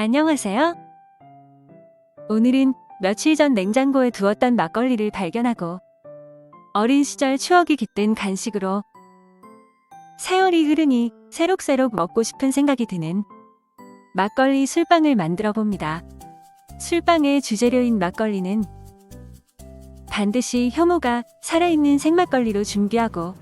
안녕하세요. 오늘은 며칠 전 냉장고에 두었던 막걸리를 발견하고 어린 시절 추억이 깃든 간식으로 세월이 흐르니 새록새록 먹고 싶은 생각이 드는 막걸리 술빵을 만들어 봅니다. 술빵의 주재료인 막걸리는 반드시 효모가 살아있는 생막걸리로 준비하고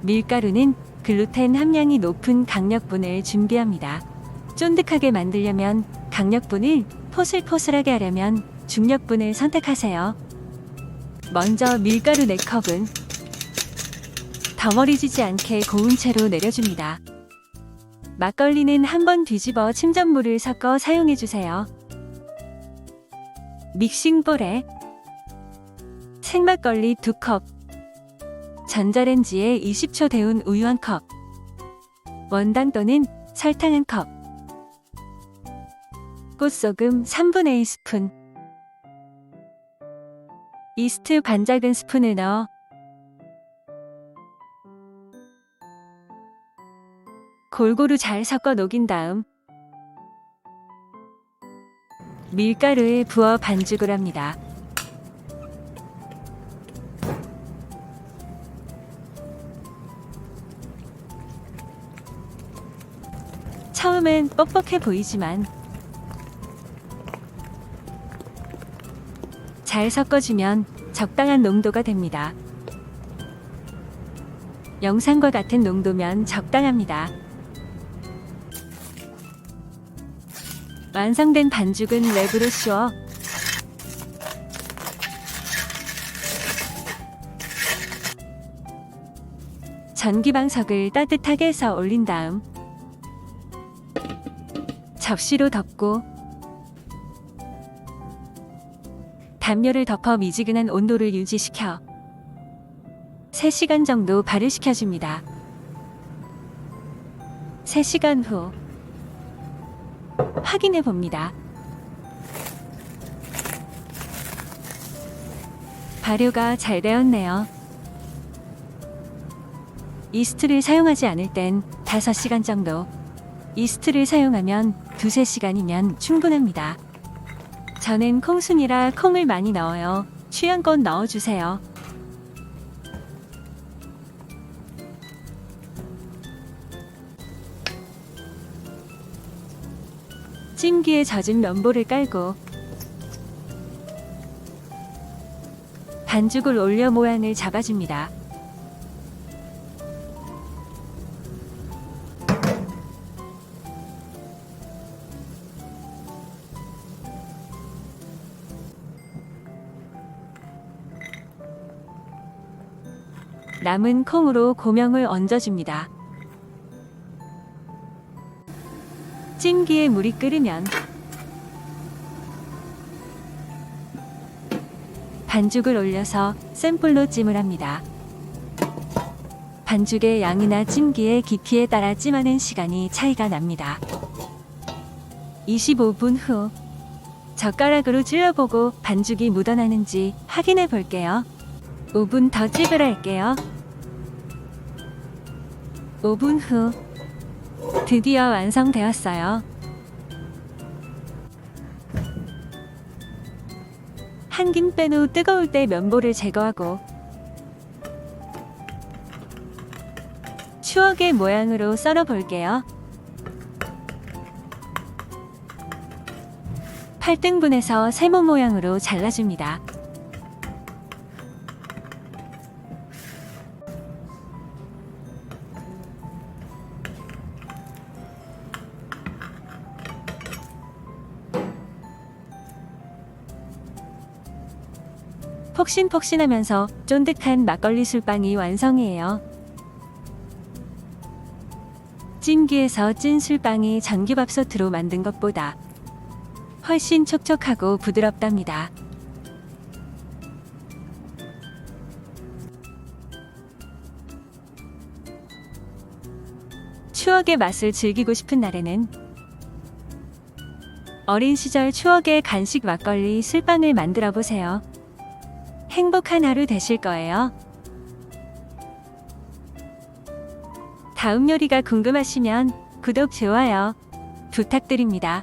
밀가루는 글루텐 함량이 높은 강력분을 준비합니다. 쫀득하게 만들려면 강력분을 포슬포슬하게 하려면 중력분을 선택하세요. 먼저 밀가루 4컵은 덩어리지지 않게 고운 채로 내려줍니다. 막걸리는 한번 뒤집어 침전물을 섞어 사용해 주세요. 믹싱볼에 생막걸리 2컵, 전자레인지에 20초 데운 우유 1컵, 원당 또는 설탕 1컵, 꽃소금 3분의 1스푼, 이스트 반 작은 스푼을 넣어 골고루 잘 섞어 녹인 다음 밀가루에 부어 반죽을 합니다. 처음엔 뻑뻑해 보이지만 잘 섞어주면 적당한 농도가 됩니다. 영상과 같은 농도면 적당합니다. 완성된 반죽은 랩으로 씌워 전기방석을 따뜻하게 해서 올린 다음 접시로 덮고 담요를 덮어 미지근한 온도를 유지시켜 3시간 정도 발효시켜 줍니다. 3시간 후 확인해 봅니다. 발효가 잘 되었네요. 이스트를 사용하지 않을 땐 5시간 정도, 이스트를 사용하면 2, 3시간이면 충분합니다. 저는 콩순이라 콩을 많이 넣어요. 취향껏 넣어주세요. 찜기에 젖은 면보를 깔고 반죽을 올려 모양을 잡아줍니다. 남은 콩으로 고명을 얹어줍니다. 찜기에 물이 끓으면 반죽을 올려서 샘플로 찜을 합니다. 반죽의 양이나 찜기의 깊이에 따라 찜하는 시간이 차이가 납니다. 25분 후 젓가락으로 찔러보고 반죽이 묻어나는지 확인해 볼게요. 5분 더 할게요. 5분 후 드디어 완성되었어요. 한 김 뺀 후 뜨거울 때 면보를 제거하고 추억의 모양으로 썰어 볼게요. 8등분해서 세모 모양으로 잘라줍니다. 폭신폭신하면서 쫀득한 막걸리 술빵이 완성이에요. 찜기에서 찐 술빵이 전기밥솥으로 만든 것보다 훨씬 촉촉하고 부드럽답니다. 추억의 맛을 즐기고 싶은 날에는 어린 시절 추억의 간식 막걸리 술빵을 만들어 보세요. 행복한 하루 되실 거예요. 다음 요리가 궁금하시면 구독, 좋아요 부탁드립니다.